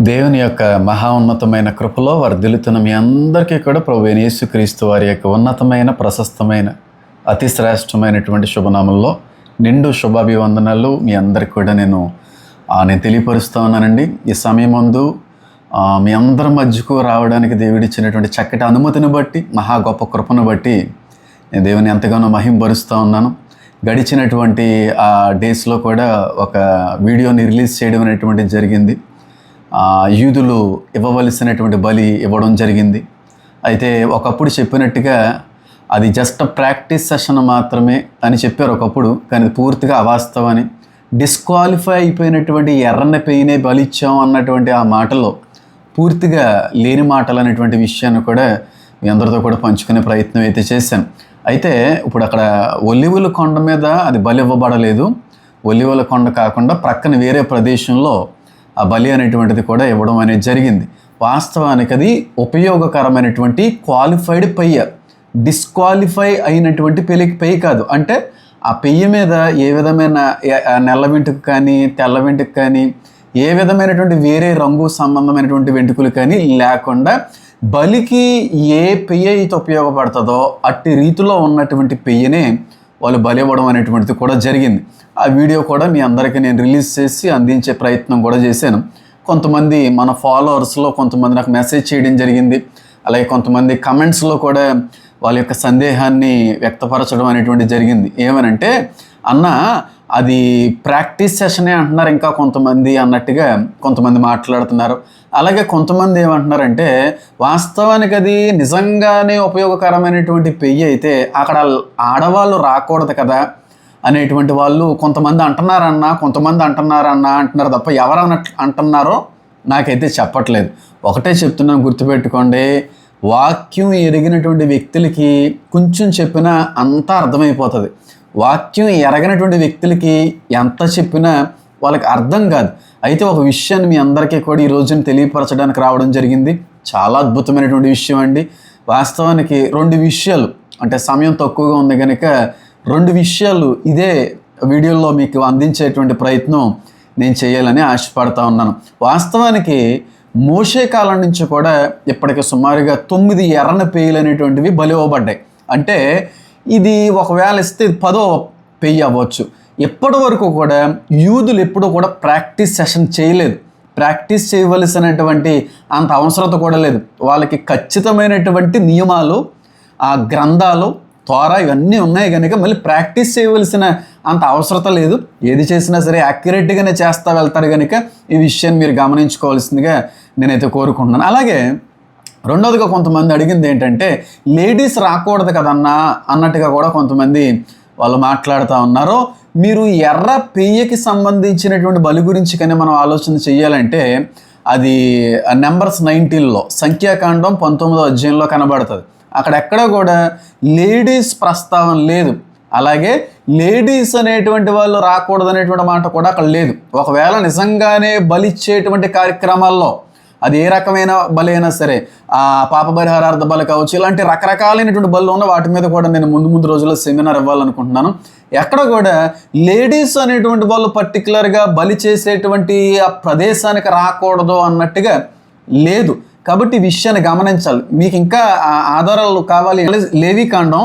దేవుని యొక్క మహా ఉన్నతమైన కృపలో వర్ధిల్లుతున్న మీ అందరికీ కూడా ప్రభు యేసుక్రీస్తు వారి యొక్క ఉన్నతమైన ప్రశస్తమైన అతి శ్రేష్టమైనటువంటి శుభనామంలో నిండు శుభాభివందనాలు మీ అందరికి కూడా నేను ఆ, నేను తెలియపరుస్తూ ఉన్నానండి. ఈ సమయం ముందు మీ అందరి మధ్యకు రావడానికి దేవుడిచ్చినటువంటి చక్కటి అనుమతిని బట్టి మహా గొప్ప కృపను బట్టి నేను దేవుని ఎంతగానో మహింపరుస్తూ ఉన్నాను. గడిచినటువంటి ఆ డేస్లో కూడా ఒక వీడియోని రిలీజ్ చేయడం అనేటువంటిది జరిగింది. యూదులు ఇవ్వవలసినటువంటి బలి ఇవ్వడం జరిగింది. అయితే ఒకప్పుడు చెప్పినట్టుగా అది జస్ట్ ప్రాక్టీస్ సెషన్ మాత్రమే అని చెప్పారు ఒకప్పుడు. కానీ అది పూర్తిగా అవాస్తవని డిస్క్వాలిఫై అయిపోయినటువంటి ఎర్రన్న పెయినే బలి ఇచ్చాం అన్నటువంటి ఆ మాటలో పూర్తిగా లేని మాటలు అనేటువంటి విషయాన్ని కూడా మీ అందరితో కూడా పంచుకునే ప్రయత్నం అయితే చేశాను. అయితే ఇప్పుడు అక్కడ ఒలివుల కొండ మీద అది బలి ఇవ్వబడలేదు. ఒలివుల కొండ కాకుండా ప్రక్కన వేరే ప్రదేశంలో ఆ బలి అనేటువంటిది కూడా ఇవ్వడం అనేది జరిగింది. వాస్తవానికి అది ఉపయోగకరమైనటువంటి క్వాలిఫైడ్ పెయ్య డిస్క్వాలిఫై అయినటువంటి పెళ్ళి పెయ్యి కాదు. అంటే ఆ పెయ్యి మీద ఏ విధమైన నల్ల వెంటుకు కానీ తెల్ల వెంటుకు కానీ ఏ విధమైనటువంటి వేరే రంగు సంబంధమైనటువంటి వెంట్రుకలు కానీ లేకుండా బలికి ఏ పెయ్య అయితే ఉపయోగపడుతుందో అట్టి రీతిలో ఉన్నటువంటి పెయ్యనే వాళ్ళు బలి ఇవ్వడం అనేటువంటిది కూడా జరిగింది. ఆ వీడియో కూడా మీ అందరికీ నేను రిలీజ్ చేసి అందించే ప్రయత్నం కూడా చేశాను. కొంతమంది మన ఫాలోవర్స్లో కొంతమంది నాకు మెసేజ్ చేయడం జరిగింది. అలాగే కొంతమంది కమెంట్స్లో కూడా వాళ్ళ యొక్క సందేహాన్ని వ్యక్తపరచడం అనేటువంటి జరిగింది. ఏమనంటే అన్న అది ప్రాక్టీస్ సెషనే అంటున్నారు ఇంకా కొంతమంది అన్నట్టుగా కొంతమంది మాట్లాడుతున్నారు. అలాగే కొంతమంది ఏమంటున్నారంటే వాస్తవానికి అది నిజంగానే ఉపయోగకరమైనటువంటి పెయ్యి అయితే అక్కడ ఆడవాళ్ళు రాకూడదు కదా. అనేటువంటి వాళ్ళు కొంతమంది అంటున్నారన్న కొంతమంది అంటున్నారన్నా అంటున్నారు తప్ప ఎవరు అంటున్నారో నాకైతే చెప్పట్లేదు. ఒకటే చెప్తున్నాను గుర్తుపెట్టుకోండి. వాక్యం ఎరిగినటువంటి వ్యక్తులకి కొంచెం చెప్పినా అంతా అర్థమైపోతుంది. వాక్యం ఎరగనటువంటి వ్యక్తులకి ఎంత చెప్పినా వాళ్ళకి అర్థం కాదు. అయితే ఒక విషయాన్ని మీ అందరికీ కూడా ఈ రోజున తెలియపరచడానికి రావడం జరిగింది. చాలా అద్భుతమైనటువంటి విషయం అండి. వాస్తవానికి రెండు విషయాలు అంటే సమయం తక్కువగా ఉంది కనుక రెండు విషయాలు ఇదే వీడియోలో మీకు అందించేటువంటి ప్రయత్నం నేను చేయాలని ఆశపడతా ఉన్నాను. వాస్తవానికి మోసే కాలం నుంచి కూడా ఇప్పటికి సుమారుగా తొమ్మిది ఎర్రన పేయలు అనేటువంటివి బలి ఇవ్వబడ్డాయి. అంటే ఇది ఒకవేళ ఇస్తే పదో పెయ్యి అవ్వచ్చు. ఇప్పటి వరకు కూడా యూదులు ఎప్పుడూ కూడా ప్రాక్టీస్ సెషన్ చేయలేదు. ప్రాక్టీస్ చేయవలసినటువంటి అంత అవసరత కూడా లేదు. వాళ్ళకి ఖచ్చితమైనటువంటి నియమాలు ఆ గ్రంథాలు త్వర ఇవన్నీ ఉన్నాయి కనుక మళ్ళీ ప్రాక్టీస్ చేయవలసిన అంత అవసరత లేదు. ఏది చేసినా సరే యాక్యురేట్గానే చేస్తా వెళ్తారు కనుక ఈ విషయాన్ని మీరు గమనించుకోవాల్సిందిగా నేనైతే కోరుకుంటున్నాను. అలాగే రెండోదిగా కొంతమంది అడిగింది ఏంటంటే లేడీస్ రాకూడదు కదన్నా? అన్నట్టుగా కూడా కొంతమంది వాళ్ళు మాట్లాడుతూ ఉన్నారు. మీరు ఎర్ర పెయ్యకి సంబంధించినటువంటి బలి గురించి కానీ మనం ఆలోచన చేయాలంటే అది నెంబర్స్ నైన్టీన్లో సంఖ్యాకాండం పంతొమ్మిదో అధ్యాయంలో కనబడుతుంది. అక్కడెక్కడ కూడా లేడీస్ ప్రస్తావన లేదు. అలాగే లేడీస్ అనేటువంటి వాళ్ళు రాకూడదు అనేటువంటి మాట కూడా అక్కడ లేదు. ఒకవేళ నిజంగానే బలిచ్చేటువంటి కార్యక్రమాల్లో అది ఏ రకమైన బలి అయినా సరే ఆ పాప పరిహారార్థ బలి కావచ్చు ఇలాంటి రకరకాలైనటువంటి బలు ఉన్న వాటి మీద కూడా నేను ముందు ముందు రోజుల్లో సెమినార్ ఇవ్వాలనుకుంటున్నాను. ఎక్కడ కూడా లేడీస్ అనేటువంటి వాళ్ళు పర్టికులర్గా బలి చేసేటువంటి ఆ ప్రదేశానికి రాకూడదు అన్నట్టుగా లేదు. కాబట్టి ఈ విషయాన్ని గమనించాలి. మీకు ఇంకా ఆధారాలు కావాలి లేవి కాండం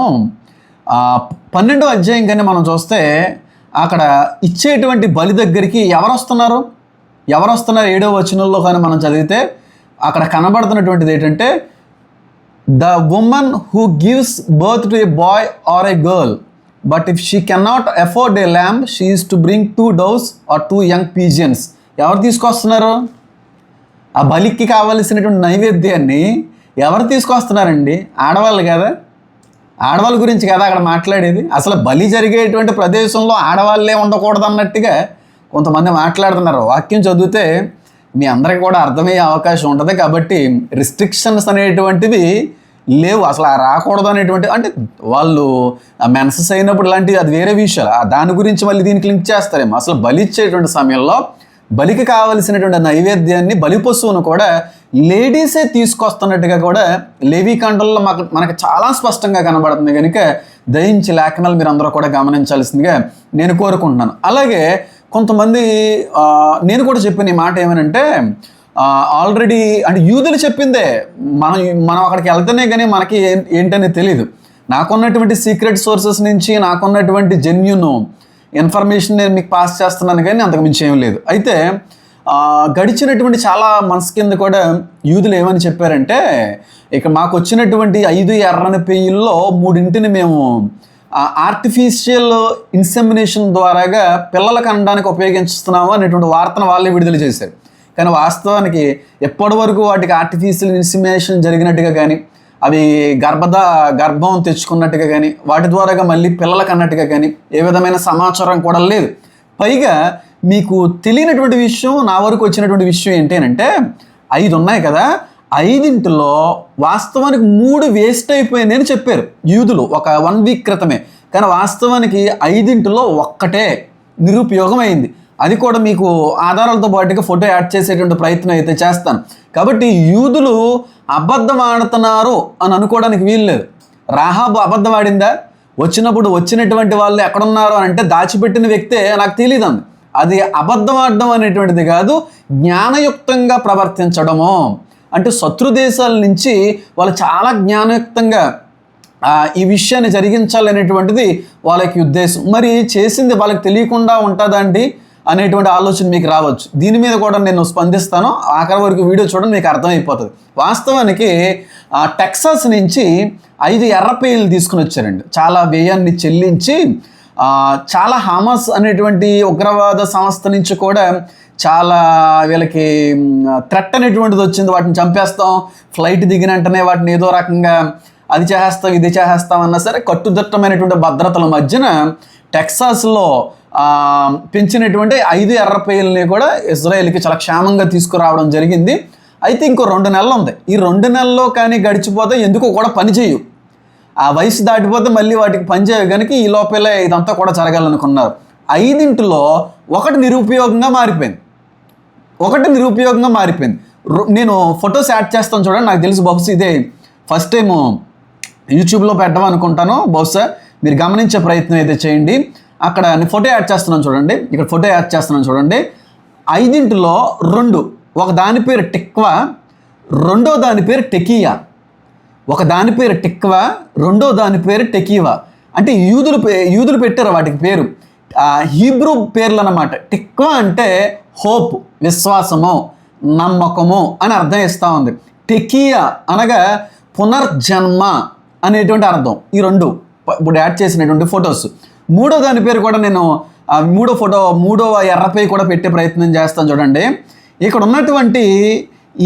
పన్నెండో అధ్యాయం కానీ మనం చూస్తే అక్కడ ఇచ్చేటువంటి బలి దగ్గరికి ఎవరు వస్తున్నారు ఎవరు వస్తున్నారు ఏడో వచనంలో కానీ మనం చదివితే అక్కడ కనబడుతున్నటువంటిది ఏంటంటే the woman who gives birth to a boy or a girl but if she cannot afford a lamb she is to bring two doves or two young pigeons ఎవరు తీసుకొస్తున్నారు? ఆ బలికి కావలసినటువంటి నైవేద్యాన్ని ఎవరు తీసుకొస్తున్నారండి? ఆడవాళ్ళు కదా? ఆడవాళ్ళ గురించి కదా అక్కడ మాట్లాడేది? అసలు బలి జరిగేటువంటి ప్రదేశంలో ఆడవాళ్ళే ఉండకూడదు అన్నట్టుగా కొంతమంది మాట్లాడుతున్నారు. వాక్యం చదివితే మీ అందరికి కూడా అర్థమయ్యే అవకాశం ఉంటుంది. కాబట్టి రిస్ట్రిక్షన్స్ అనేటువంటివి లేవు. అసలు రాకూడదు అనేటువంటి అంటే వాళ్ళు మెన్సెస్ అయినప్పుడు లాంటివి అది వేరే విషయాలు. దాని గురించి మళ్ళీ దీనికి లింక్ చేస్తారేమో. అసలు బలి ఇచ్చేటువంటి సమయంలో బలికి కావలసినటువంటి నైవేద్యాన్ని బలిపశువును కూడా లేడీసే తీసుకొస్తున్నట్టుగా కూడా లేవీకాండంలో మాకు మనకు చాలా స్పష్టంగా కనబడుతుంది. కనుక దయించి లేఖనాలు మీరు అందరూ కూడా గమనించాల్సిందిగా నేను కోరుకుంటున్నాను. అలాగే కొంతమంది నేను కూడా చెప్పిన ఈ మాట ఏమనంటే ఆల్రెడీ అంటే యూదులు చెప్పిందే మనం మనం అక్కడికి వెళ్తేనే కానీ మనకి ఏం- ఏంటనేది తెలియదు నాకున్నటువంటి సీక్రెట్ సోర్సెస్ నుంచి నాకున్నటువంటి జెన్యున్ ఇన్ఫర్మేషన్ నేను మీకు పాస్ చేస్తున్నాను కానీ అంతకు మించి ఏం లేదు. అయితే గడిచినటువంటి చాలా మనసు కింద కూడా యూదులు ఏమని చెప్పారంటే ఇక మాకు వచ్చినటువంటి ఐదు ఎర్రని పెయ్యిల్లో మూడింటిని మేము ఆర్టిఫిషియల్ ఇన్సెమినేషన్ ద్వారాగా పిల్లల అనడానికి ఉపయోగించుతున్నాము అనేటువంటి వార్తను వాళ్ళే విడుదల చేశారు. కానీ వాస్తవానికి ఎప్పటి వరకు వాటికి ఆర్టిఫిషియల్ ఇన్సిమినేషన్ జరిగినట్టుగా కానీ అవి గర్భద గర్భం తెచ్చుకున్నట్టుగా కానీ వాటి ద్వారాగా మళ్ళీ పిల్లలకు అన్నట్టుగా కానీ ఏ విధమైన సమాచారం కూడా లేదు. పైగా మీకు తెలియనటువంటి విషయం నా వరకు వచ్చినటువంటి విషయం ఏంటంటే ఐదు ఉన్నాయి కదా. ఐదింటిలో వాస్తవానికి మూడు వేస్ట్ అయిపోయింది అని చెప్పారు యూదులు ఒక వన్ వీక్ క్రితమే. కానీ వాస్తవానికి ఐదింటిలో ఒక్కటే నిరుపయోగం అయింది అది కూడా మీకు ఆధారాలతో పాటుగా ఫోటో యాడ్ చేసేటువంటి ప్రయత్నం అయితే చేస్తాను. కాబట్టి యూదులు అబద్ధం ఆడుతున్నారు అని అనుకోవడానికి వీల్లేదు రాహాబు అబద్ధం ఆడిందా? వచ్చినప్పుడు వచ్చినటువంటి వాళ్ళు ఎక్కడున్నారు అని అంటే దాచిపెట్టిన వ్యక్తే నాకు తెలియదు అంది అది అబద్ధం ఆడడం అనేటువంటిది కాదు జ్ఞానయుక్తంగా ప్రవర్తించడము. అంటే శత్రు దేశాల నుంచి వాళ్ళు చాలా జ్ఞానయుక్తంగా ఈ విషయాన్ని జరిగించాలనేటువంటిది వాళ్ళకి ఉద్దేశం. మరి చేసింది వాళ్ళకి తెలియకుండా ఉంటుందా అండి? అనేటువంటి ఆలోచన మీకు రావచ్చు. దీని మీద కూడా నేను స్పందిస్తాను. ఆఖరి వరకు వీడియో చూడండి మీకు అర్థమైపోతుంది. వాస్తవానికి టెక్సాస్ నుంచి ఐదు ఎర్రపేయలు తీసుకుని వచ్చారండి. చాలా వ్యయాన్ని చెల్లించి చాలా హమాస్ అనేటువంటి ఉగ్రవాద సంస్థ నుంచి కూడా చాలా వీళ్ళకి థ్రెట్ అనేటువంటిది వచ్చింది. వాటిని చంపేస్తాం. ఫ్లైట్ దిగిన వెంటనే వాటిని ఏదో రకంగా అది చేసేస్తాం ఇది చేసేస్తాం అన్నా సరే కట్టుదిట్టమైనటువంటి భద్రతల మధ్యన టెక్సాస్లో పెంచినటువంటి ఐదు ఎర్రపేయల్ని కూడా ఇజ్రాయెల్కి చాలా క్షేమంగా తీసుకురావడం జరిగింది. అయితే ఇంకో రెండు నెలలు ఉంది. ఈ రెండు నెలల్లో కానీ గడిచిపోతే ఎందుకో కూడా పని చేయు ఆ వయసు దాటిపోతే మళ్ళీ వాటికి పనిచేయవు కనుక ఈ లోపలే ఇదంతా కూడా జరగాలనుకున్నారు. ఐదింటిలో ఒకటి నిరుపయోగంగా మారిపోయింది. ఒకటి నిరుపయోగంగా మారిపోయింది. నేను ఫొటోస్ యాడ్ చేస్తాను చూడండి. నాకు తెలుసు బహుశా ఇదే ఫస్ట్ టైం యూట్యూబ్లో పెట్టడం అనుకుంటాను బహుశా మీరు గమనించే ప్రయత్నం అయితే చేయండి. అక్కడ నేను ఫోటో యాడ్ చేస్తున్నాను చూడండి. ఇక్కడ ఫోటో యాడ్ చేస్తున్నాను చూడండి. ఐదింటిలో రెండు. ఒక దాని పేరు టిక్వా రెండో దాని పేరు టెకియా. ఒక దాని పేరు టిక్వా రెండో దాని పేరు టెకీవా అంటే యూదులు పే- యూదులు పెట్టారు వాటికి పేరు. హీబ్రూ పేర్లు అన్నమాట టిక్వా అంటే హోప్ విశ్వాసము నమ్మకము అని అర్థం ఇస్తూ ఉంది. టెకియా అనగా పునర్జన్మ అనేటువంటి అర్థం. ఈ రెండు. ఇప్పుడు యాడ్ చేసినటువంటి ఫొటోస్ మూడో దాని పేరు కూడా నేను ఆ మూడో ఫోటో మూడవ ఎర్రపై కూడా పెట్టే ప్రయత్నం చేస్తాను చూడండి. ఇక్కడ ఉన్నటువంటి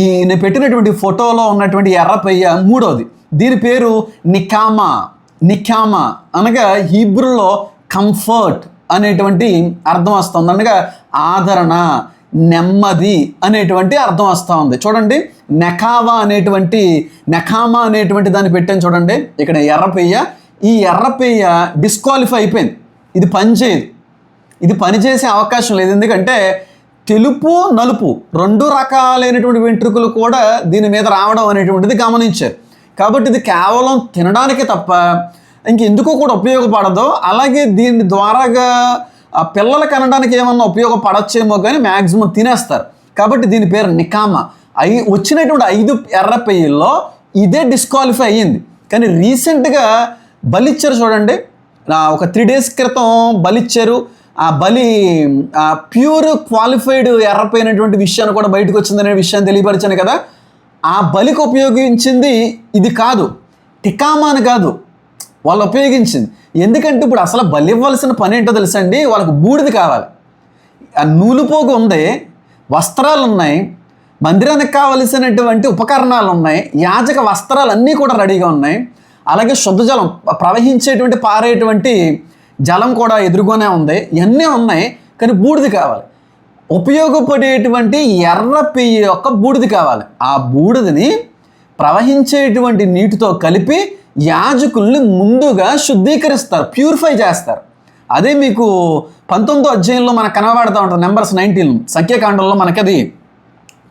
ఈ నేను పెట్టినటువంటి ఫోటోలో ఉన్నటువంటి ఎర్రపయ్య మూడోది. దీని పేరు నికామా నికామా. అనగా హీబ్రూలో కంఫర్ట్ అనేటువంటి అర్థం వస్తుంది. అనగా ఆదరణ నెమ్మది అనేటువంటి అర్థం వస్తూ ఉంది. చూడండి నెకావా అనేటువంటి నెకామా అనేటువంటి దాన్ని పెట్టాను చూడండి. ఇక్కడ ఎర్రపెయ్య ఈ ఎర్రపెయ్య డిస్క్వాలిఫై అయిపోయింది. ఇది పనిచేయదు ఇది పనిచేసే అవకాశం లేదు. ఎందుకంటే తెలుపు నలుపు రెండు రకాలైనటువంటి వెంట్రుకలు కూడా దీని మీద రావడం అనేటువంటిది గమనించారు. కాబట్టి ఇది కేవలం తినడానికే తప్ప ఇంకెందుకో కూడా ఉపయోగపడదు. అలాగే దీని ద్వారాగా ఆ పిల్లలకి అనడానికి ఏమన్నా ఉపయోగపడచ్చేమో కానీ మ్యాక్సిమం తినేస్తారు. కాబట్టి దీని పేరు నికామా. అయి వచ్చినటువంటి ఐదు ఎర్ర పెయ్యిల్లో ఇదే డిస్క్వాలిఫై అయ్యింది. కానీ రీసెంట్గా బలిచ్చారు చూడండి. ఒక త్రీ డేస్ క్రితం బలిచ్చారు. ఆ బలి ప్యూర్ క్వాలిఫైడ్ ఎర్రపోయినటువంటి విషయాన్ని కూడా బయటకు వచ్చిందనే విషయాన్ని తెలియపరిచాను కదా. ఆ బలికి ఉపయోగించింది ఇది కాదు. టికామాని కాదు. వాళ్ళు ఉపయోగించింది. ఎందుకంటే ఇప్పుడు అసలు బలి ఇవ్వాల్సిన పని ఏంటో తెలుసండి? వాళ్ళకు బూడిది కావాలి. ఆ నూలుపోగు ఉంది వస్త్రాలు ఉన్నాయి మందిరానికి కావలసినటువంటి ఉపకరణాలు ఉన్నాయి యాజక వస్త్రాలు అన్నీ కూడా రెడీగా ఉన్నాయి. అలాగే శుద్ధ జలం ప్రవహించేటువంటి పారేటువంటి జలం కూడా ఎదురుగానే ఉంది. ఇవన్నీ ఉన్నాయి కానీ బూడిది కావాలి. ఉపయోగపడేటువంటి ఎర్ర పెయ్యి యొక్క బూడిది కావాలి. ఆ బూడిదని ప్రవహించేటువంటి నీటితో కలిపి యాజకుల్ని ముందుగా శుద్ధీకరిస్తారు ప్యూరిఫై చేస్తారు. అదే మీకు పంతొమ్మిదో అధ్యాయంలో మనకు కనబడుతూ ఉంటుంది నెంబర్స్ నైన్టీన్ సంఖ్యాకాండంలో మనకి అది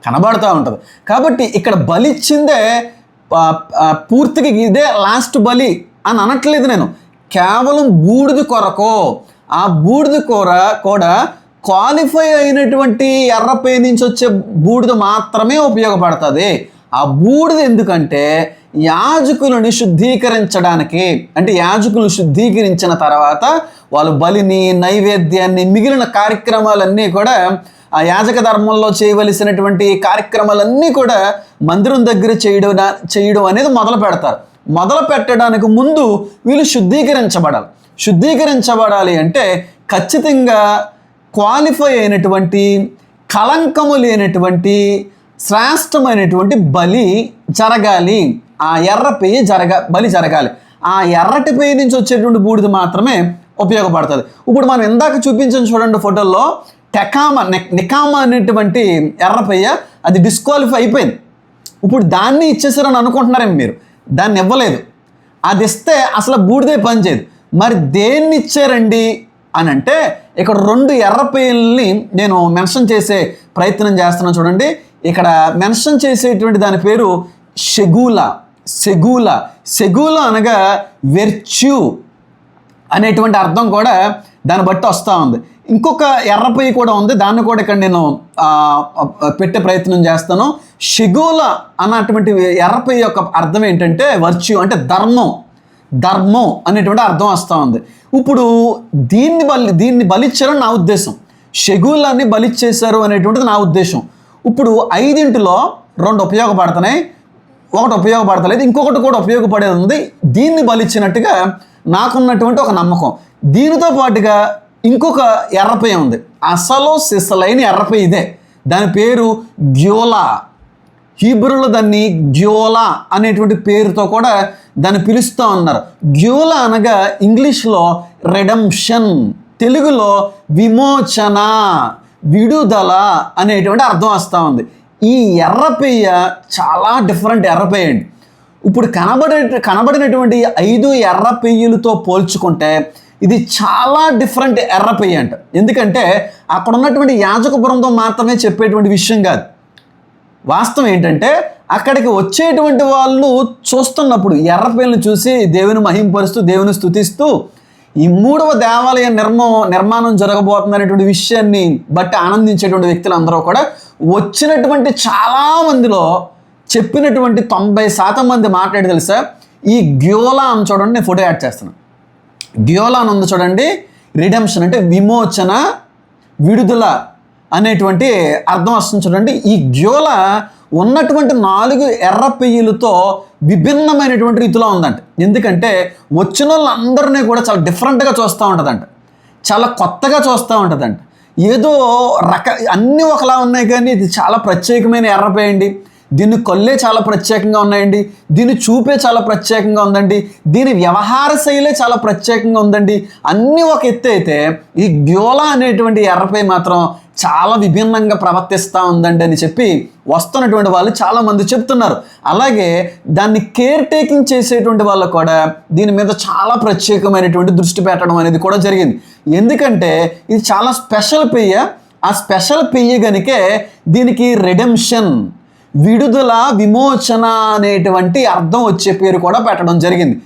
కనబడుతూ ఉంటుంది. కాబట్టి ఇక్కడ బలిచ్చిందే పూర్తిగా ఇదే లాస్ట్ బలి అని అనట్లేదు నేను. కేవలం బూడిద కొరకు. ఆ బూడిద కూర కూడా క్వాలిఫై అయినటువంటి ఎర్రపై నుంచి వచ్చే బూడిద మాత్రమే ఉపయోగపడుతుంది. ఆ బూడిద ఎందుకంటే యాజకులను శుద్ధీకరించడానికి అంటే యాజకులు శుద్ధీకరించిన తర్వాత వాళ్ళు బలిని నైవేద్యాన్ని మిగిలిన కార్యక్రమాలన్నీ కూడా ఆ యాజక ధర్మంలో చేయవలసినటువంటి కార్యక్రమాలన్నీ కూడా మందిరం దగ్గర చేయడం చేయడం అనేది మొదలు పెడతారు. మొదలు పెట్టడానికి ముందు వీళ్ళు శుద్ధీకరించబడాలి. శుద్ధీకరించబడాలి అంటే ఖచ్చితంగా క్వాలిఫై అయినటువంటి కళంకము లేనటువంటి శ్రేష్టమైనటువంటి బలి జరగాలి. ఆ ఎర్ర పెయ్యి జరగ బలి జరగాలి. ఆ ఎర్రటి పేయ నుంచి వచ్చేటువంటి బూడిద మాత్రమే ఉపయోగపడుతుంది. ఇప్పుడు మనం ఇందాక చూపించిన చూడండి ఫోటోల్లో టెకామా నెక్ నికామా అనేటువంటి ఎర్రపయ్య అది డిస్క్వాలిఫై అయిపోయింది. ఇప్పుడు దాన్ని ఇచ్చేసారని అనుకుంటున్నారేమో మీరు. దాన్ని ఇవ్వలేదు. అది ఇస్తే అసలు బూడిదే పనిచేయదు మరి దేన్ని ఇచ్చారండి అని అంటే ఇక్కడ రెండు ఎర్ర నేను మెన్షన్ చేసే ప్రయత్నం చేస్తున్నాను చూడండి. ఇక్కడ మెన్షన్ చేసేటువంటి దాని పేరు షెగూల సెగూల సెగూల అనగా వెర్చ్యూ అనేటువంటి అర్థం కూడా దాన్ని బట్టి వస్తూ ఉంది. ఇంకొక ఎర్రపొయ్యి కూడా ఉంది. దాన్ని కూడా ఇక్కడ నేను పెట్టే ప్రయత్నం చేస్తాను. షిగోల అన్నటువంటి ఎర్రపొయ్యి యొక్క అర్థం ఏంటంటే వర్చ్యూ అంటే ధర్మం. ధర్మం అనేటువంటి అర్థం వస్తూ ఉంది. ఇప్పుడు దీన్ని బలి దీన్ని బలిచ్చారని నా ఉద్దేశం. షెగూలాన్ని బలిచ్చేశారు అనేటువంటిది నా ఉద్దేశం. ఇప్పుడు ఐదింటిలో రెండు ఉపయోగపడుతున్నాయి. ఒకటి ఉపయోగపడతలేదు. ఇంకొకటి కూడా ఉపయోగపడేది ఉంది. దీన్ని బలిచ్చినట్టుగా నాకున్నటువంటి ఒక నమ్మకం. దీనితో పాటుగా ఇంకొక ఎర్రపై ఉంది. అసలు సిసలైన ఎర్రపై ఇదే. దాని పేరు గ్యోలా. హీబ్రూలో దాన్ని గ్యోలా అనేటువంటి పేరుతో కూడా దాన్ని పిలుస్తూ ఉన్నారు. గ్యోలా అనగా ఇంగ్లీష్లో రెడమ్షన్ తెలుగులో విమోచన విడుదల అనేటువంటి అర్థం వస్తూ ఉంది. ఈ ఎర్రపెయ్య చాలా డిఫరెంట్ ఎర్రపెయ్య అండి. ఇప్పుడు కనబడే కనబడినటువంటి ఐదు ఎర్ర పోల్చుకుంటే ఇది చాలా డిఫరెంట్ ఎర్ర అంట. ఎందుకంటే అక్కడ ఉన్నటువంటి యాజక బృందం మాత్రమే చెప్పేటువంటి విషయం కాదు. వాస్తవం ఏంటంటే అక్కడికి వచ్చేటువంటి వాళ్ళు చూస్తున్నప్పుడు ఎర్రపేలను చూసి దేవుని మహింపరుస్తూ దేవుని స్థుతిస్తూ ఈ మూడవ దేవాలయ నిర్మం నిర్మాణం జరగబోతుంది అనేటువంటి విషయాన్ని బట్టి ఆనందించేటువంటి వ్యక్తులు అందరూ కూడా వచ్చినటువంటి చాలా మందిలో చెప్పినటువంటి తొంభై శాతం మంది మాట్లాడి తెలుసా? ఈ గ్యోలా అని చూడండి నేను ఫోటో యాడ్ చేస్తున్నాను. గ్యోలా అని ఉంది చూడండి. రిడెంప్షన్ అంటే విమోచన విడుదల అనేటువంటి అర్థం వస్తుంది చూడండి. ఈ గ్యోల ఉన్నటువంటి నాలుగు ఎర్ర పెయ్యలతో విభిన్నమైనటువంటి రీతిలో ఉందంట. ఎందుకంటే వచ్చిన వాళ్ళందరినీ కూడా చాలా డిఫరెంట్గా చూస్తూ ఉంటుందంట. చాలా కొత్తగా చూస్తూ ఉంటుందంట. ఏదో రక అన్నీ ఒకలా ఉన్నాయి కానీ ఇది చాలా ప్రత్యేకమైన ఎర్రపేయండి దీని కొల్లే చాలా ప్రత్యేకంగా ఉన్నాయండి. దీని చూపే చాలా ప్రత్యేకంగా ఉందండి. దీని వ్యవహార శైలే చాలా ప్రత్యేకంగా ఉందండి. అన్నీ ఒక ఎత్తు అయితే ఈ గ్యోలా అనేటువంటి ఎర్రపై మాత్రం చాలా విభిన్నంగా ప్రవర్తిస్తూ ఉందండి అని చెప్పి వస్తున్నటువంటి వాళ్ళు చాలామంది చెప్తున్నారు. అలాగే దాన్ని కేర్ టేకింగ్ చేసేటువంటి వాళ్ళు కూడా దీని మీద చాలా ప్రత్యేకమైనటువంటి దృష్టి పెట్టడం అనేది కూడా జరిగింది. ఎందుకంటే ఇది చాలా స్పెషల్ పెయ్య. ఆ స్పెషల్ పెయ్య గనికే దీనికి రెడెంషన్ విడుదల విమోచన అనేటువంటి అర్థం వచ్చే పేరు కూడా పెట్టడం జరిగింది.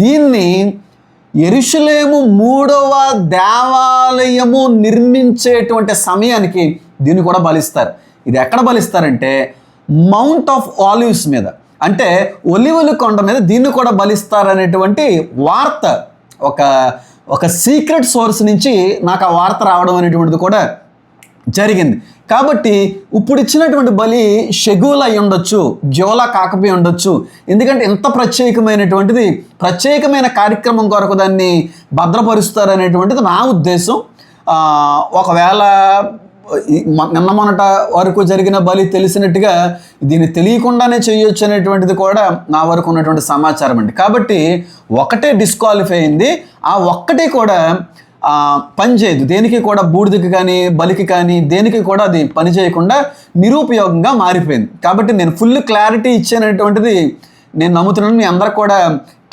దీన్ని ఎరుషులేము మూడవ దేవాలయము నిర్మించేటువంటి సమయానికి దీన్ని కూడా బలిస్తారు. ఇది ఎక్కడ బలిస్తారంటే మౌంట్ ఆఫ్ ఆలివ్స్ మీద. అంటే ఒలివలు కొండ మీద దీన్ని కూడా బలిస్తారనేటువంటి వార్త ఒక ఒక సీక్రెట్ సోర్స్ నుంచి నాకు ఆ వార్త రావడం అనేటువంటిది కూడా జరిగింది. కాబట్టి ఇప్పుడు ఇచ్చినటువంటి బలి షెగూల్ అయి ఉండొచ్చు జోలా కాకపోయి ఉండొచ్చు. ఎందుకంటే ఇంత ప్రత్యేకమైనటువంటిది ప్రత్యేకమైన కార్యక్రమం కొరకు దాన్ని భద్రపరుస్తారు అనేటువంటిది నా ఉద్దేశం. ఒకవేళ నిన్న మొన్నట వరకు జరిగిన బలి తెలిసినట్టుగా దీన్ని తెలియకుండానే చేయొచ్చు అనేటువంటిది కూడా నా వరకు ఉన్నటువంటి సమాచారం అండి. కాబట్టి ఒకటే డిస్క్వాలిఫై అయింది. ఆ ఒక్కటే కూడా పనిచేయదు పని చేయదు. దేనికి కూడా బూడిదకి కానీ బలికి కానీ దేనికి కూడా అది పని చేయకుండా నిరుపయోగంగా మారిపోయింది. కాబట్టి నేను ఫుల్ క్లారిటీ ఇచ్చానటువంటిది నేను నమ్ముతున్నాను. మీ అందరికి కూడా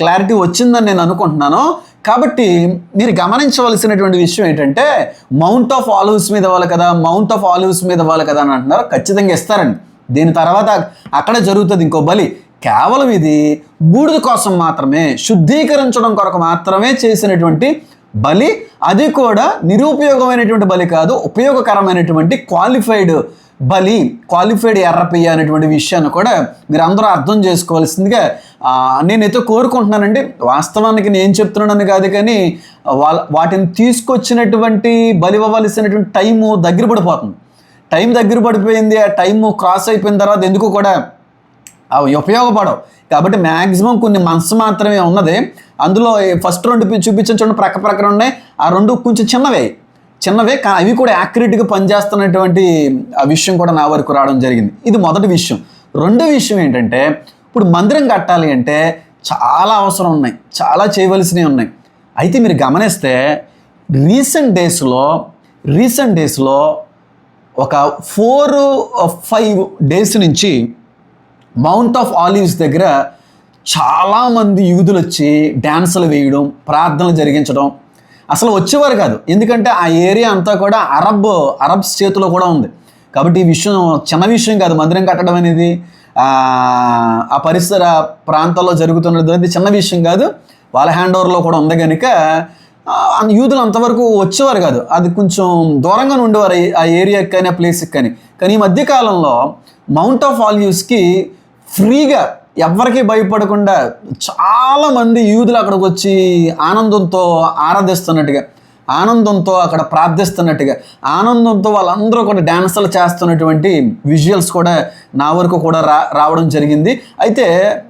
క్లారిటీ వచ్చిందని నేను అనుకుంటున్నాను. కాబట్టి మీరు గమనించవలసినటువంటి విషయం ఏంటంటే మౌంట్ ఆఫ్ ఆలివ్స్ మీద వాళ్ళు కదా మౌంట్ ఆఫ్ ఆలివ్స్ మీద వాళ్ళు కదా అని అంటున్నారు. ఖచ్చితంగా ఇస్తారండి. దీని తర్వాత అక్కడ జరుగుతుంది ఇంకో బలి. కేవలం ఇది బూడిద కోసం మాత్రమే శుద్ధీకరించడం కొరకు మాత్రమే చేసినటువంటి బలి అది కూడా నిరుపయోగమైనటువంటి బలి కాదు ఉపయోగకరమైనటువంటి క్వాలిఫైడ్ బలి క్వాలిఫైడ్ ఎర్రపియ్య అనేటువంటి విషయాన్ని కూడా మీరు అందరూ అర్థం చేసుకోవాల్సిందిగా నేనైతే కోరుకుంటున్నానండి. వాస్తవానికి నేను చెప్తున్నానని కాదు కానీ వాళ్ళ వాటిని తీసుకొచ్చినటువంటి బలివ్వవలసినటువంటి టైము దగ్గర పడిపోతుంది. టైం దగ్గర పడిపోయింది ఆ టైము క్రాస్ అయిపోయిన తర్వాత ఎందుకు కూడా అవి ఉపయోగపడవు. కాబట్టి మ్యాక్సిమం కొన్ని మంత్స్ మాత్రమే ఉన్నది. అందులో ఫస్ట్ రెండు పి- చూపించిన చూడండి ప్రక్క ప్రక్కన ఉన్నాయి. ఆ రెండు కొంచెం చిన్నవే. చిన్నవే కా అవి కూడా యాక్యురేట్గా పనిచేస్తున్నటువంటి ఆ విషయం కూడా నా వరకు రావడం జరిగింది. ఇది మొదటి విషయం. రెండో విషయం ఏంటంటే ఇప్పుడు మందిరం కట్టాలి అంటే చాలా అవసరం ఉన్నాయి. చాలా చేయవలసినవి ఉన్నాయి. అయితే మీరు గమనిస్తే రీసెంట్ డేస్లో రీసెంట్ డేస్లో ఒక ఫోర్ ఫైవ్ డేస్ నుంచి మౌంట్ ఆఫ్ ఆలివ్స్ దగ్గర చాలామంది యూదులు వచ్చి డ్యాన్సులు వేయడం ప్రార్థనలు జరిగించడం అసలు వచ్చేవారు కాదు. ఎందుకంటే ఆ ఏరియా అంతా కూడా అరబ్ అరబ్స్ చేతిలో కూడా ఉంది. కాబట్టి ఈ విషయం చిన్న విషయం కాదు. మందిరం కట్టడం అనేది ఆ, పరిసర ప్రాంతాల్లో జరుగుతున్నది అనేది చిన్న విషయం కాదు. వాళ్ళ హ్యాండ్ ఓవర్లో కూడా ఉంది కనుక యూదులు అంతవరకు వచ్చేవారు కాదు. అది కొంచెం దూరంగా ఉండేవారు ఆ ఏరియాకి కానీ ఆ ప్లేస్కి కానీ. కానీ ఈ మధ్య కాలంలో మౌంట్ ఆఫ్ ఆలివ్స్కి ఫ్రీగా ఎవరికి భయపడకుండా చాలామంది యూదులు అక్కడికి వచ్చి ఆనందంతో ఆరాధిస్తున్నట్టుగా ఆనందంతో అక్కడ ప్రార్థిస్తున్నట్టుగా ఆనందంతో వాళ్ళందరూ కూడా డ్యాన్సులు చేస్తున్నటువంటి విజువల్స్ కూడా నా వరకు కూడా రా రావడం జరిగింది. అయితే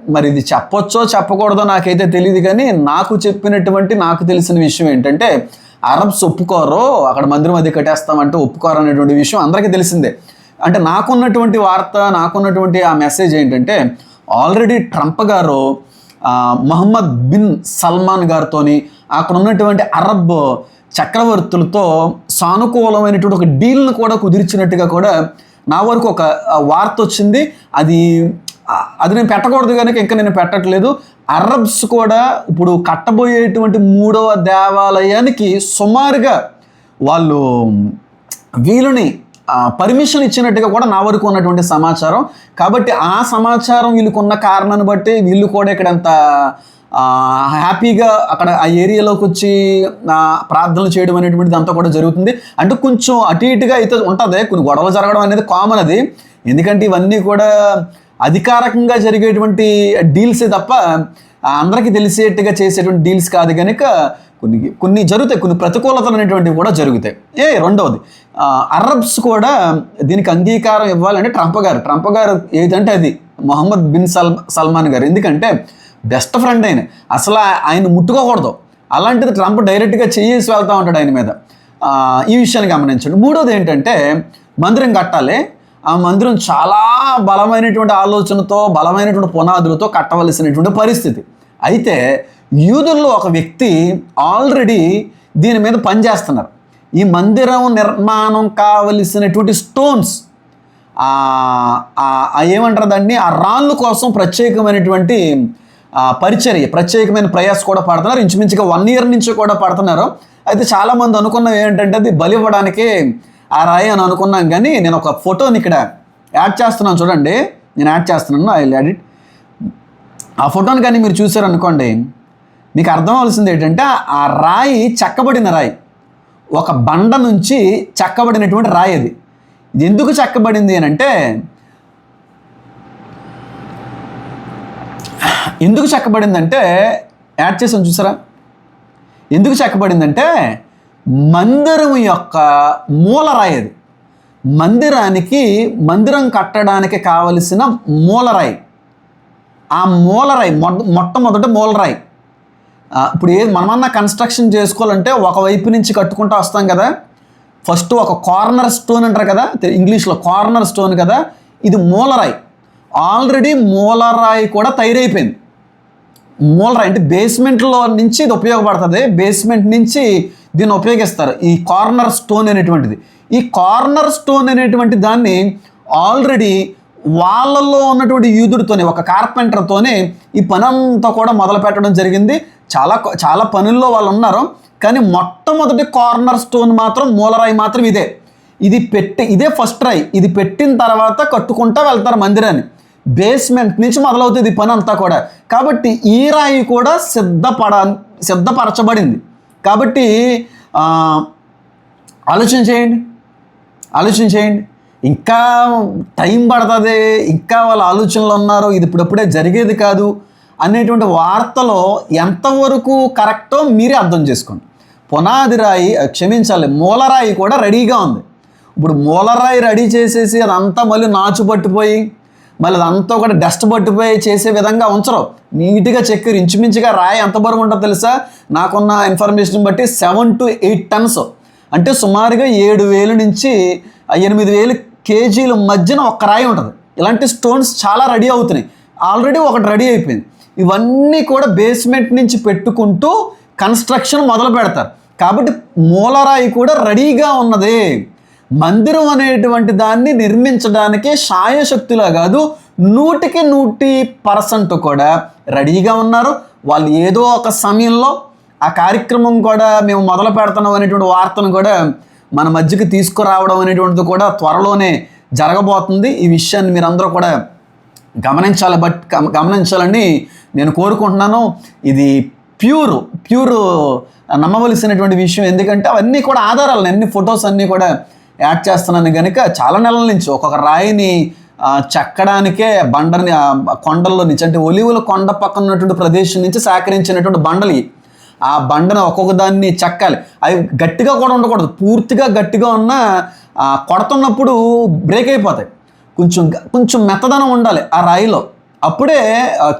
మరి ఇది చెప్పొచ్చో చెప్పకూడదో నాకైతే తెలియదు కానీ నాకు చెప్పినటువంటి నాకు తెలిసిన విషయం ఏంటంటే అరబ్స్ ఒప్పుకోరు అక్కడ మందిరం అది కట్టేస్తామంటే ఒప్పుకోరు అనేటువంటి విషయం అందరికీ తెలిసిందే. అంటే నాకున్నటువంటి వార్త నాకున్నటువంటి ఆ మెసేజ్ ఏంటంటే ఆల్రెడీ ట్రంప్ గారు మహమ్మద్ బిన్ సల్మాన్ గారితోని అక్కడ ఉన్నటువంటి అరబ్ చక్రవర్తులతో సానుకూలమైనటువంటి ఒక డీల్ను కూడా కుదిర్చినట్టుగా కూడా నా వరకు ఒక వార్త వచ్చింది. అది అది నేను పెట్టకూడదు కనుక ఇంకా నేను పెట్టట్లేదు. అరబ్స్ కూడా ఇప్పుడు కట్టబోయేటువంటి మూడవ దేవాలయానికి సుమారుగా వాళ్ళు వీలుని పర్మిషన్ ఇచ్చినట్టుగా కూడా నా వరకు ఉన్నటువంటి సమాచారం. కాబట్టి ఆ సమాచారం వీళ్ళకు ఉన్న కారణాన్ని బట్టి వీళ్ళు కూడా ఇక్కడ అంత హ్యాపీగా అక్కడ ఆ ఏరియాలోకి వచ్చి ప్రార్థనలు చేయడం అనేటువంటిది అంతా కూడా జరుగుతుంది. అంటే కొంచెం అటు ఇటుగా అయితే ఉంటుంది. కొన్ని గొడవలు జరగడం అనేది కామన్ అది. ఎందుకంటే ఇవన్నీ కూడా అధికారకంగా జరిగేటువంటి డీల్సే తప్ప అందరికీ తెలిసేట్టుగా చేసేటువంటి డీల్స్ కాదు కనుక కొన్ని కొన్ని జరుగుతాయి కొన్ని ప్రతికూలతలు అనేటువంటివి కూడా జరుగుతాయి. ఏ రెండవది అరబ్స్ కూడా దీనికి అంగీకారం ఇవ్వాలంటే ట్రంప్ గారు ట్రంప్ గారు ఏదంటే అది మొహమ్మద్ బిన్ సల్ సల్మాన్ గారు. ఎందుకంటే బెస్ట్ ఫ్రెండ్ ఆయన. అసలు ఆయన ముట్టుకోకూడదు. అలాంటిది ట్రంప్ డైరెక్ట్గా చేసి వెళ్తూ ఉంటాడు ఆయన మీద. ఈ విషయాన్ని గమనించండి. మూడోది ఏంటంటే మందిరం కట్టాలి. ఆ మందిరం చాలా బలమైనటువంటి ఆలోచనతో బలమైనటువంటి పునాదులతో కట్టవలసినటువంటి పరిస్థితి. అయితే యూదుల్లో ఒక వ్యక్తి ఆల్రెడీ దీని మీద పనిచేస్తున్నారు. ఈ మందిరం నిర్మాణం కావలసినటువంటి స్టోన్స్ ఏమంటారు దాన్ని? ఆ రాళ్ళు కోసం ప్రత్యేకమైనటువంటి పరిచర్య ప్రత్యేకమైన ప్రయాస కూడా పడుతున్నారు. ఇంచుమించుగా వన్ ఇయర్ నుంచి కూడా పడుతున్నారు. అయితే చాలామంది అనుకున్నవి ఏంటంటే అది బలి ఇవ్వడానికి ఆ రాయి అని అనుకున్నాం కానీ నేను ఒక ఫోటోని ఇక్కడ యాడ్ చేస్తున్నాను చూడండి. నేను యాడ్ చేస్తున్నాను ఐ యాడ్ ఇట్. ఆ ఫోటోని కానీ మీరు చూసారనుకోండి మీకు అర్థం అవ్వాల్సింది ఏంటంటే ఆ రాయి చెక్కబడిన రాయి. ఒక బండ నుంచి చెక్కబడినటువంటి రాయి అది. ఇది ఎందుకు చెక్కబడింది అని అంటే ఎందుకు చెక్కబడిందంటే యాడ్ చేసాం చూసారా? ఎందుకు చెక్కబడిందంటే మందిరం యొక్క మూలరాయి అది. మందిరానికి మందిరం కట్టడానికి కావలసిన మూలరాయి ఆ మూలరాయి మొట్టమొదటి మొట్టమొదట మూలరాయి. ఇప్పుడు ఏ మనమన్నా కన్స్ట్రక్షన్ చేసుకోవాలంటే ఒకవైపు నుంచి కట్టుకుంటూ వస్తాం కదా. ఫస్ట్ ఒక కార్నర్ స్టోన్ అంటారు కదా. ఇంగ్లీష్లో కార్నర్ స్టోన్ కదా. ఇది మూలరాయి. ఆల్రెడీ మూలరాయి కూడా తయారైపోయింది. మూలరాయి అంటే బేస్మెంట్లో నుంచి ఇది ఉపయోగపడుతుంది. బేస్మెంట్ నుంచి దీన్ని ఉపయోగిస్తారు. ఈ కార్నర్ స్టోన్ అనేటువంటిది. ఈ కార్నర్ స్టోన్ అనేటువంటి దాన్ని ఆల్రెడీ వాళ్ళల్లో ఉన్నటువంటి యూదుడితోనే ఒక కార్పెంటర్తోనే ఈ పని అంతా కూడా మొదలు పెట్టడం జరిగింది. చాలా చాలా పనుల్లో వాళ్ళు ఉన్నారు. కానీ మొట్టమొదటి కార్నర్ స్టోన్ మాత్రం మూలరాయి మాత్రం ఇదే. ఇది పెట్టి ఇదే ఫస్ట్ రాయి. ఇది పెట్టిన తర్వాత కట్టుకుంటా వెళ్తారు మందిరాన్ని. బేస్మెంట్ నుంచి మొదలవుతుంది ఈ పని అంతా కూడా. కాబట్టి ఈ రాయి కూడా సిద్ధపడ సిద్ధపరచబడింది. కాబట్టి ఆలోచన చేయండి. ఆలోచన చేయండి. ఇంకా టైం పడుతుంది ఇంకా వాళ్ళ ఆలోచనలు ఉన్నారు ఇది ఇప్పుడప్పుడే జరిగేది కాదు అనేటువంటి వార్తలో ఎంతవరకు కరెక్టో మీరే అర్థం చేసుకోండి. పునాది రాయి క్షమించాలి మూలరాయి కూడా రెడీగా ఉంది. ఇప్పుడు మూలరాయి రెడీ చేసేసి అదంతా మళ్ళీ నాచు పట్టిపోయి మళ్ళీ అదంతా కూడా డస్ట్ పట్టిపోయి చేసే విధంగా ఉంచరు. నీట్గా చెక్కరు ఇంచుమించుగా రాయి ఎంత బరువు ఉంటుందో తెలుసా? నాకున్న ఇన్ఫర్మేషన్ బట్టి సెవెన్ టు ఎయిట్ టన్స్. అంటే సుమారుగా ఏడు వేలు నుంచి ఎనిమిది వేలు కేజీల మధ్యన ఒక రాయి ఉంటుంది. ఇలాంటి స్టోన్స్ చాలా రెడీ అవుతున్నాయి. ఆల్రెడీ ఒకటి రెడీ అయిపోయింది. ఇవన్నీ కూడా బేస్మెంట్ నుంచి పెట్టుకుంటూ కన్స్ట్రక్షన్ మొదలు పెడతారు. కాబట్టి మూలరాయి కూడా రెడీగా ఉన్నది. మందిరం అనేటువంటి దాన్ని నిర్మించడానికి సాయశక్తులా కాదు నూటికి నూటి పర్సెంట్ కూడా రెడీగా ఉన్నారు. వాళ్ళు ఏదో ఒక సమయంలో ఆ కార్యక్రమం కూడా మేము మొదలు పెడుతున్నాం అనేటువంటి వార్తను కూడా మన మధ్యకి తీసుకురావడం అనేటువంటిది కూడా త్వరలోనే జరగబోతుంది. ఈ విషయాన్ని మీరందరూ కూడా గమనించాలి. బట్ గమనించాలని నేను కోరుకుంటున్నాను. ఇది ప్యూర్ ప్యూర్ నమ్మవలసినటువంటి విషయం. ఎందుకంటే అవన్నీ కూడా ఆధారాలు అన్ని ఫొటోస్ అన్నీ కూడా యాడ్ చేస్తున్నాను కనుక చాలా నెలల నుంచి ఒక్కొక్క రాయిని చెక్కడానికే బండని కొండల్లో నుంచి అంటే ఒలివుల కొండ పక్కన ఉన్నటువంటి ప్రదేశం నుంచి సేకరించినటువంటి బండలు ఆ బండను ఒక్కొక్క దాన్ని చెక్కాలి. అవి గట్టిగా కూడా ఉండకూడదు. పూర్తిగా గట్టిగా ఉన్న ఆ, కొడుతున్నప్పుడు బ్రేక్ అయిపోతాయి. కొంచెం కొంచెం మెత్తదనం ఉండాలి ఆ రాయిలో. అప్పుడే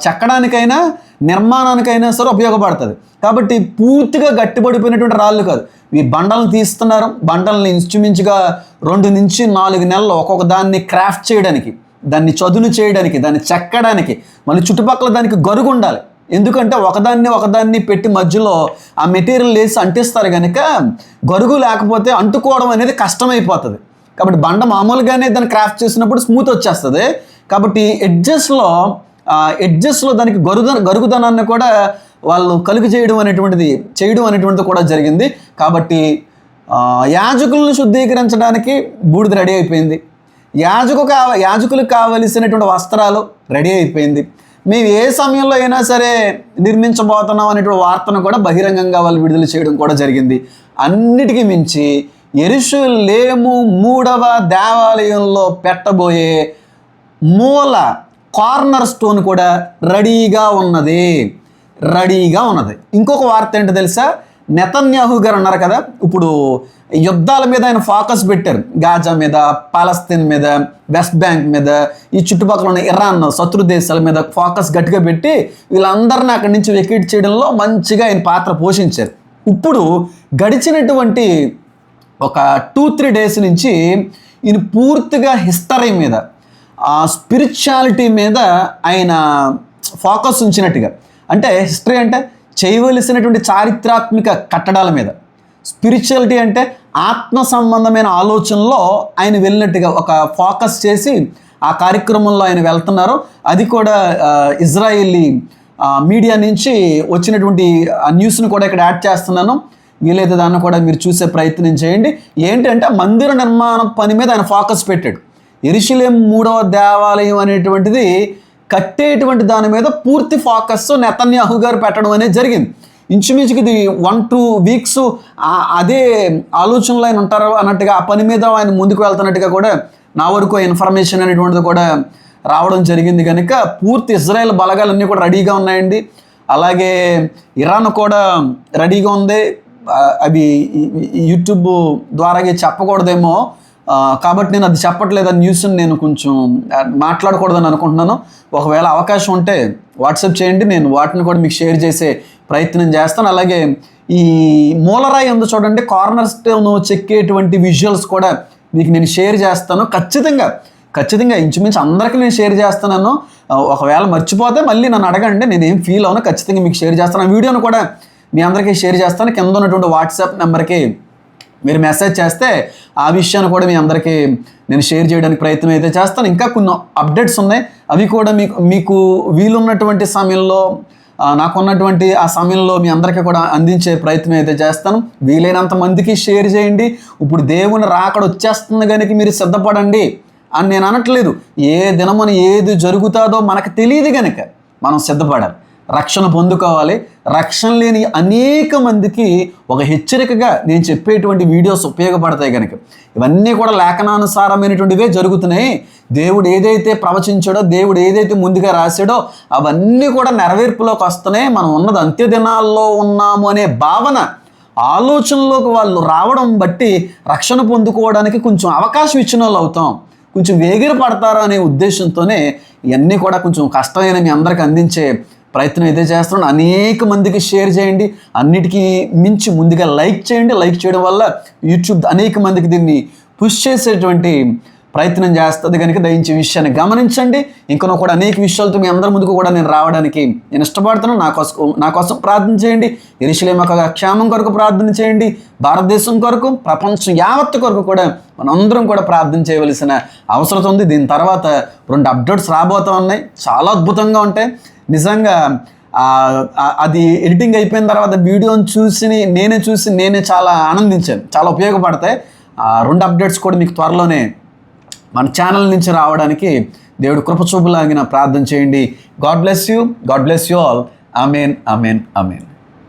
చెక్కడానికైనా నిర్మాణానికైనా సరే ఉపయోగపడుతుంది. కాబట్టి పూర్తిగా గట్టిపడిపోయినటువంటి రాళ్ళు కాదు. ఈ బండలను తీస్తున్నారు. బండల్ని ఇంచుమించుగా రెండు నుంచి నాలుగు నెలలు ఒక్కొక్క దాన్ని క్రాఫ్ట్ చేయడానికి దాన్ని చదును చేయడానికి దాన్ని చెక్కడానికి మళ్ళీ చుట్టుపక్కల దానికి గరుగు ఉండాలి. ఎందుకంటే ఒకదాన్ని ఒకదాన్ని పెట్టి మధ్యలో ఆ మెటీరియల్ వేసి అంటిస్తారు కనుక గరుగు లేకపోతే అంటుకోవడం అనేది కష్టమైపోతుంది. కాబట్టి బండ మామూలుగానే దాన్ని క్రాఫ్ట్ చేసినప్పుడు స్మూత్ వచ్చేస్తుంది. కాబట్టి ఎడ్జస్ట్లో ఎడ్జస్ట్లో దానికి గరుద గరుగుదనాన్ని కూడా వాళ్ళు కలుగు చేయడం అనేటువంటిది చేయడం అనేటువంటిది కూడా జరిగింది. కాబట్టి యాజకులను శుద్ధీకరించడానికి బూడిద రెడీ అయిపోయింది. యాజకు కావ యాజకులకు కావలసినటువంటి వస్త్రాలు రెడీ అయిపోయింది. మేము ఏ సమయంలో అయినా సరే నిర్మించబోతున్నాం అనేటువంటి వార్తను కూడా బహిరంగంగా వాళ్ళు విడుదల చేయడం కూడా జరిగింది. అన్నిటికీ మించి ఎరుషులేము మూడవ దేవాలయంలో పెట్టబోయే మూల కార్నర్ స్టోన్ కూడా రెడీగా ఉన్నది. రెడీగా ఉన్నది. ఇంకొక వార్త ఏంటో తెలుసా? నెతన్యాహు గారు అన్నారు కదా ఇప్పుడు యుద్ధాల మీద ఆయన ఫోకస్ పెట్టారు. గాజా మీద పాలస్తీన్ మీద వెస్ట్ బ్యాంక్ మీద ఈ చుట్టుపక్కల ఉన్న ఇరాన్ శత్రు దేశాల మీద ఫోకస్ గట్టిగా పెట్టి వీళ్ళందరిని అక్కడి నుంచి వెకేట్ చేయడంలో మంచిగా ఆయన పాత్ర పోషించారు. ఇప్పుడు గడిచినటువంటి ఒక టూ త్రీ డేస్ నుంచి ఈయన పూర్తిగా హిస్టరీ మీద ఆ స్పిరిచువాలిటీ మీద ఆయన ఫోకస్ ఉంచినట్టుగా. అంటే హిస్టరీ అంటే చేయవలసినటువంటి చారిత్రాత్మక కట్టడాల మీద. స్పిరిచువాలిటీ అంటే ఆత్మ సంబంధమైన ఆలోచనలో ఆయన వెళ్ళినట్టుగా ఒక ఫోకస్ చేసి ఆ కార్యక్రమంలో ఆయన వెళ్తున్నారు. అది కూడా ఇజ్రాయిలీ ఇజ్రాయేలీ మీడియా నుంచి వచ్చినటువంటి న్యూస్ని కూడా ఇక్కడ యాడ్ చేస్తున్నాను. వీలైతే దాన్ని కూడా మీరు చూసే ప్రయత్నం చేయండి. ఏంటంటే మందిర నిర్మాణం పని మీద ఆయన ఫోకస్ పెట్టాడు. ఎరిశిలేం మూడవ దేవాలయం అనేటువంటిది కట్టేటువంటి దాని మీద పూర్తి ఫోకస్ నెతన్యాహు గారు పెట్టడం అనేది జరిగింది. ఇంచుమించుకి ఇది వన్ టూ వీక్స్ అదే ఆలోచనలో ఆయన ఉంటారు అన్నట్టుగా ఆ పని మీద ఆయన ముందుకు వెళ్తున్నట్టుగా కూడా నా వరకు ఇన్ఫర్మేషన్ అనేటువంటిది కూడా రావడం జరిగింది కనుక పూర్తి ఇజ్రాయెల్ బలగాలన్నీ కూడా రెడీగా ఉన్నాయండి. అలాగే ఇరాన్ కూడా రెడీగా ఉంది. అవి యూట్యూబ్ ద్వారా చెప్పకూడదేమో. కాబట్టి నేను అది చెప్పట్లేదు ఆ న్యూస్ని నేను కొంచెం మాట్లాడకూడదని అనుకుంటున్నాను. ఒకవేళ అవకాశం ఉంటే వాట్సాప్ చేయండి. నేను వాటిని కూడా మీకు షేర్ చేసే ప్రయత్నం చేస్తాను. అలాగే ఈ మూలరాయి ఉంది చూడండి కార్నర్ స్టోన్ చెక్కేటువంటి విజువల్స్ కూడా మీకు నేను షేర్ చేస్తాను. ఖచ్చితంగా ఖచ్చితంగా ఇంచుమించు అందరికీ నేను షేర్ చేస్తున్నాను. ఒకవేళ మర్చిపోతే మళ్ళీ నన్ను అడగండి. నేను ఏం ఫీల్ అవును ఖచ్చితంగా మీకు షేర్ చేస్తాను. ఆ వీడియోను కూడా మీ అందరికీ షేర్ చేస్తాను. కింద ఉన్నటువంటి వాట్సాప్ నెంబర్కి మీరు మెసేజ్ చేస్తే ఆ విషయాన్ని కూడా మీ అందరికీ నేను షేర్ చేయడానికి ప్రయత్నం అయితే చేస్తాను. ఇంకా కొన్ని అప్డేట్స్ ఉన్నాయి. అవి కూడా మీకు మీకు వీలున్నటువంటి సమయంలో నాకున్నటువంటి ఆ సమయంలో మీ అందరికీ కూడా అందించే ప్రయత్నం అయితే చేస్తాను. వీలైనంత మందికి షేర్ చేయండి. ఇప్పుడు దేవుని రాకడ వచ్చేస్తుంది కనుక మీరు సిద్ధపడండి అని నేను అనట్లేదు. ఏ దినమని ఏది జరుగుతుందో మనకు తెలియదు కనుక మనం సిద్ధపడాలి. రక్షణ పొందుకోవాలి. రక్షణ లేని అనేక మందికి ఒక హెచ్చరికగా నేను చెప్పేటువంటి వీడియోస్ ఉపయోగపడతాయి కనుక ఇవన్నీ కూడా లేఖనానుసారమైనటువంటివే జరుగుతున్నాయి. దేవుడు ఏదైతే ప్రవచించాడో దేవుడు ఏదైతే ముందుగా రాశాడో అవన్నీ కూడా నెరవేర్పులోకి వస్తున్నాయి. మనం ఉన్నది అంత్య దినాల్లో ఉన్నాము అనే భావన ఆలోచనలోకి వాళ్ళు రావడం బట్టి రక్షణ పొందుకోవడానికి కొంచెం అవకాశం ఇచ్చిన వాళ్ళు అవుతాం. కొంచెం వేగిర పడతారు అనే ఉద్దేశంతోనే ఇవన్నీ కూడా కొంచెం కష్టమైన మీ అందరికి అందించే ప్రయత్నం అయితే చేస్తున్నాను. అనేక మందికి షేర్ చేయండి. అన్నిటికీ మించి ముందుగా లైక్ చేయండి. లైక్ చేయడం వల్ల యూట్యూబ్ అనేక మందికి దీన్ని పుష్ చేసేటువంటి ప్రయత్నం చేస్తుంది కనుక దయించే విషయాన్ని గమనించండి. ఇంకా కూడా అనేక విషయాలతో మీ అందరి ముందుకు కూడా నేను రావడానికి నేను ఇష్టపడుతున్నాను. నా కోసం నా కోసం ప్రార్థన చేయండి. ఎరిశలేమ క్షేమం కొరకు ప్రార్థన చేయండి. భారతదేశం కొరకు ప్రపంచం యావత్తు కొరకు కూడా మనందరం కూడా ప్రార్థన చేయవలసిన అవసరం ఉంది. దీని తర్వాత రెండు అప్డేట్స్ రాబోతూ ఉన్నాయి. చాలా అద్భుతంగా ఉంటాయి. నిజంగా అది ఎడిటింగ్ అయిపోయిన తర్వాత వీడియోని చూసి నేనే చూసి నేనే చాలా ఆనందించాను. చాలా ఉపయోగపడతాయి. ఆ రెండు అప్డేట్స్ కూడా మీకు త్వరలోనే మన ఛానల్ నుంచి రావడానికి దేవుడు కృపచూపులాగిన ప్రార్థన చేయండి. God bless you God bless you all amen amen amen